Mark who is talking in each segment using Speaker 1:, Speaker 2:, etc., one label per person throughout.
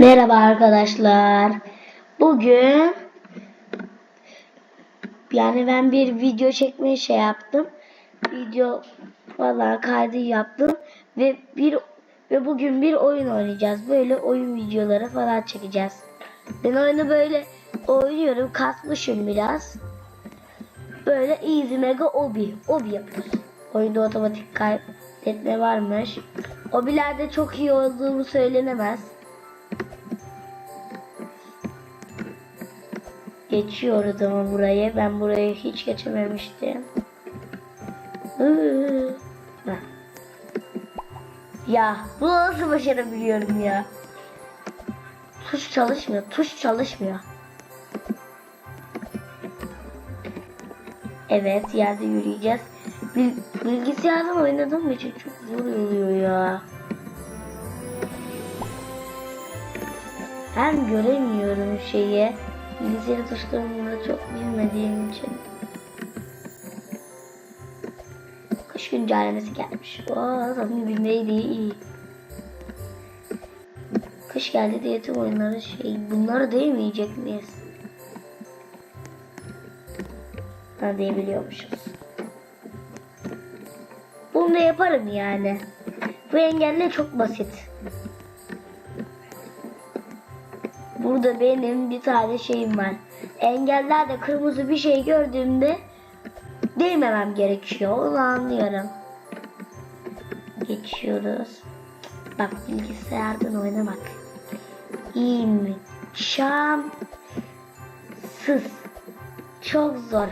Speaker 1: Merhaba arkadaşlar. Bugün yani ben bir video çekmeye şey yaptım. Video falan kaydı yaptım ve bir ve bugün bir oyun oynayacağız. Böyle oyun videoları falan çekeceğiz. Ben oyunu böyle oynuyorum. Kasmışım biraz. Böyle easy mega obi. Obi yapıyoruz. Oyunda otomatik kaydetme varmış. Obilerde çok iyi olduğumu söylenemez. Geçiyoruz ama burayı. Ben burayı hiç geçememiştim. Ya bu nasıl başarabiliyorum ya? Tuş çalışmıyor. Tuş çalışmıyor. Evet yerde yürüyeceğiz. Bil bilgisayardan oynadığım için çok zor oluyor ya. Hem göremiyorum şeyi. Bilgisayarı tuşlarını çok bilmediğim için. Kış güncellemesi gelmiş. Oo, tabii bilmeydi iyi. Kış geldi diye tüm oyunları şey bunları değmeyecek miyiz? Ha diyebiliyormuşuz. Bunu da yaparım yani. Bu engelle çok basit. Burada benim bir tane şeyim var. Engellerde kırmızı bir şey gördüğümde değmemem gerekiyor. Onu anlıyorum. Geçiyoruz. Bak bilgisayardan oynamak. İmkansız. Çok zor.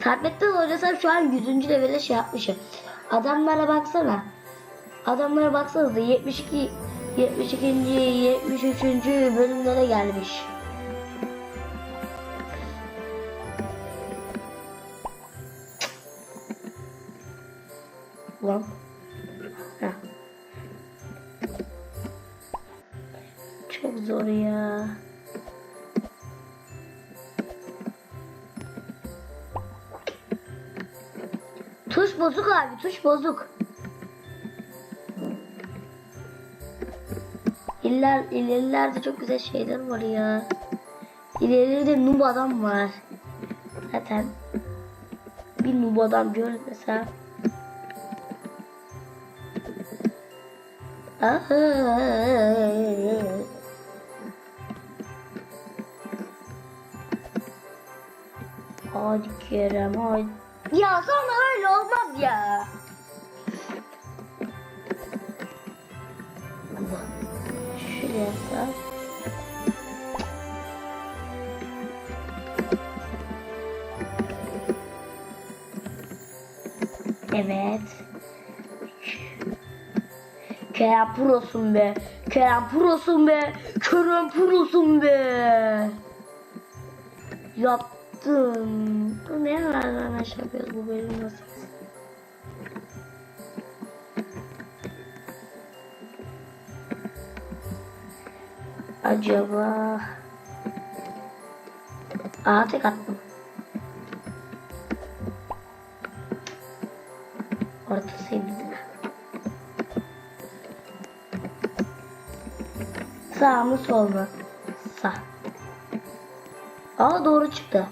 Speaker 1: Tabletten oynasam şu an 100. levele şey yapmışım. Adamlara baksana. Adamlara baksanıza 72 72. 73. bölümlere gelmiş. Lan. Heh. Çok zor ya. Tuş bozuk abi, tuş bozuk. İller, ilerilerde çok güzel şeyler var ya. İleride noob adam var. Zaten bir noob adam görürüz mesela. Hadi Kerem hadi. Ya sonra öyle olmaz ya. Sar. Evet. Kerem Pro'sun be. Kerem Pro'sun be. Kerem Pro'sun be. Yaptım. Bu ne nereden aşağı yapıyoruz bu bölüm nasıl? Acaba... Aa tek attım. Ortasıydı değil mi? Sağ mı sol mu? Sağ. Aa doğru çıktı.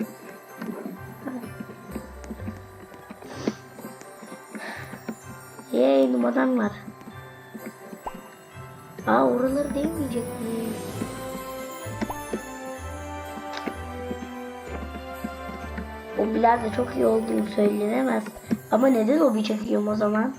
Speaker 1: Yey numaram var. Aa oraları değmeyecek miyiz? Hobiler de çok iyi olduğunu söylenemez. Ama neden hobi çekiyorum o zaman?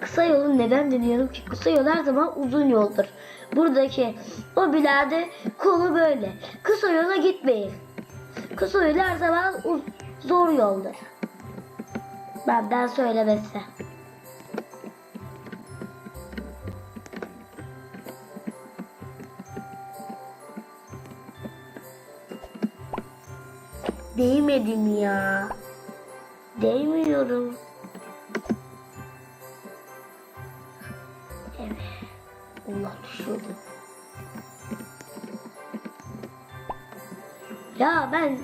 Speaker 1: Kısa yolu neden deniyorum ki? Kısa yol her zaman uzun yoldur. Buradaki hobilerde konu böyle. Kısa yola gitmeyin. Kısa yol her zaman zor yoldur. Benden söylemesi. Değmedim ya. Değmiyorum. Evet. Allah düşürdüm. Ya ben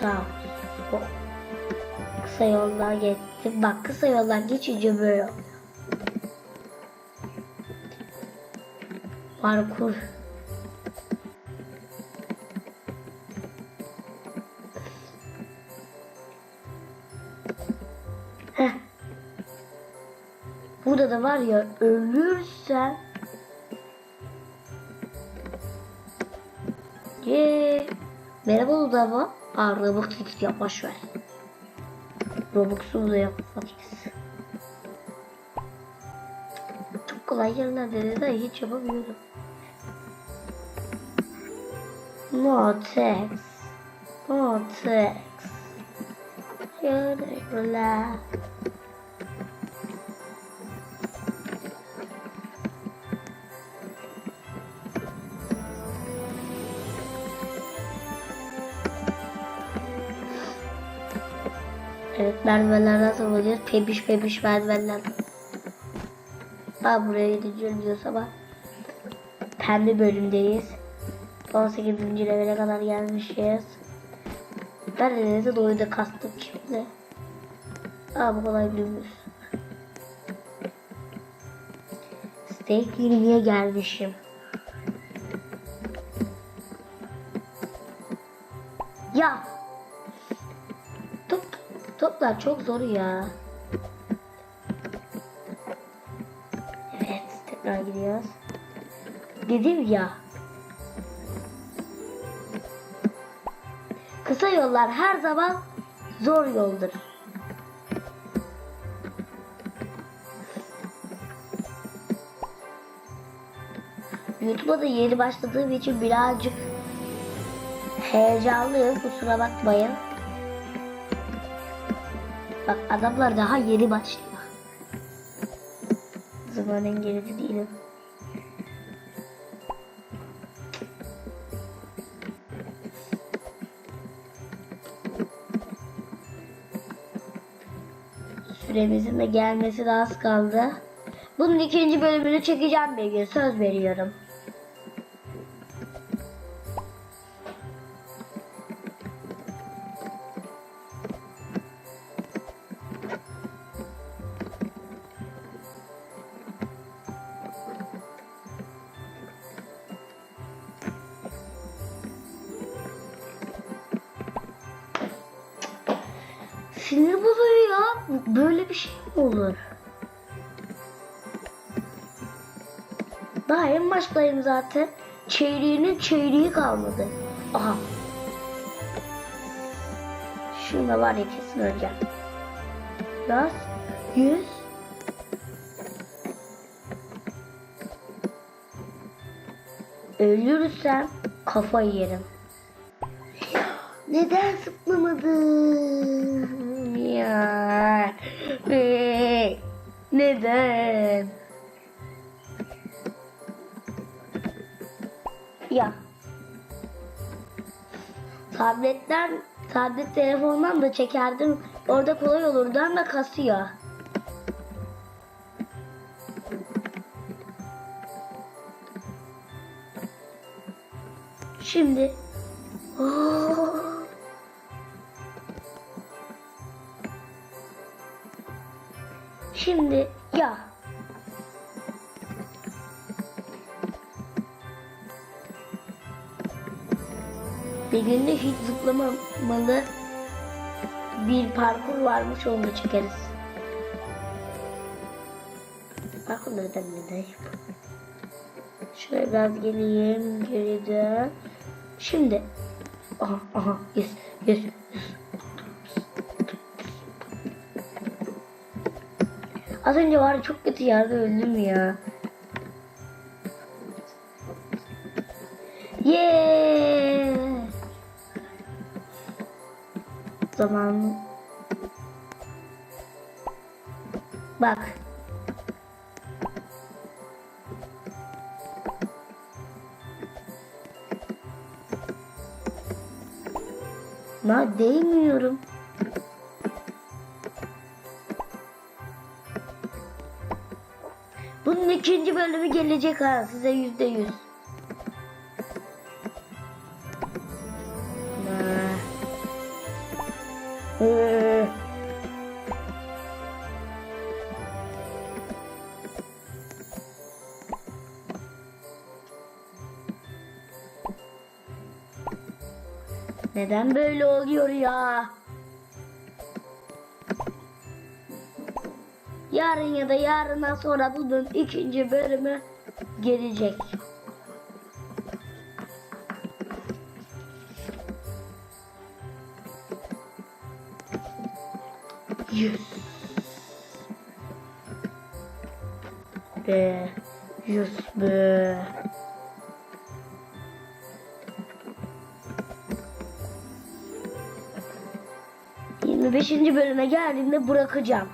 Speaker 1: Tamam. Kısa yollar geçti. Bak kısa yollar geçince böyle Parkur. Heh. Burada da var ya ölürsen Ye. Merhaba Udava. Aa Robux X yap boş ver. Robux'u da yapmadık. Çok kolay yerlerde de de hiç yapamıyorum. Text. No text. Yürüler. Evet merdivenler nasıl oluyor? Pebiş pebiş merdivenler. Daha buraya gideceğim diyorsa bak. Pembe bölümdeyiz. 18. levele kadar gelmişiz. Ben de neyse doyu da kastım şimdi. Aa bu kolay bilmiyoruz. Steak 20'ye gelmişim. Ya Top, toplar çok zor ya. Evet, tekrar gidiyoruz. Dedim ya. Kısa yollar her zaman zor yoldur. YouTube'a da yeni başladığım için birazcık heyecanlıyım kusura bakmayın. Bak adamlar daha yeni başlıyor. Zamanın geride değilim. Süremizin de gelmesi de az kaldı. Bunun ikinci bölümünü çekeceğim bir gün söz veriyorum. Böyle bir şey mi olur? Daha en baştayım zaten. Çeyreğinin çeyreği kalmadı. Aha. Şunda var ya kesin öleceğim. Yaz. Yüz. Ölürsem kafayı yerim. Neden zıplamadım? Ya. Ee, Neden? Ya. Tabletten, tablet telefondan da çekerdim. Orada kolay olurdu ama kasıyor. Şimdi Oh. Şimdi ya bir günde hiç zıplamamalı bir parkur varmış onu çekeriz. Parkur neden neden Şöyle biraz geleyim geride. Şimdi aha aha yes yes Az önce var çok kötü yerde öldüm ya. Yeah. Zaman. Bak. Ma değmiyorum. Bunun ikinci bölümü gelecek ha size yüzde yüz. Neden böyle oluyor ya? Yarın ya da yarından sonra bunun ikinci bölümü gelecek. Yüz. Be. Yüz be. Yirmi beşinci bölüme geldiğimde bırakacağım.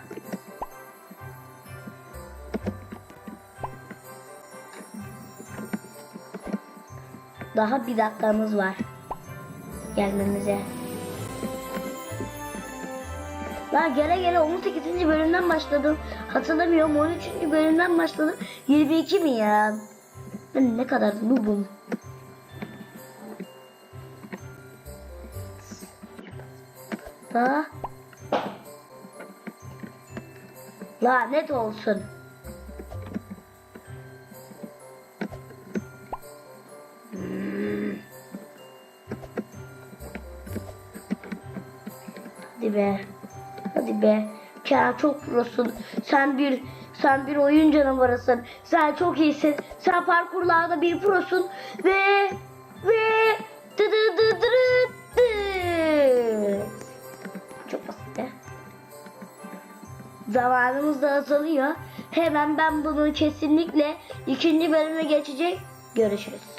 Speaker 1: Daha bir dakikamız var gelmemize. Daha gele gele 18. bölümden başladım. Hatırlamıyorum 13. bölümden başladım. 22 mi ya? Ben ne kadar noobum. Daha Lanet olsun. Hadi be. Hadi be. Kerem çok prosun. Sen bir sen bir oyun canavarısın. Sen çok iyisin. Sen parkurlarda bir prosun ve ve dı dı dı dı dı. Çok basit ya. Zamanımız da azalıyor. Hemen ben bunu kesinlikle ikinci bölüme geçecek. Görüşürüz.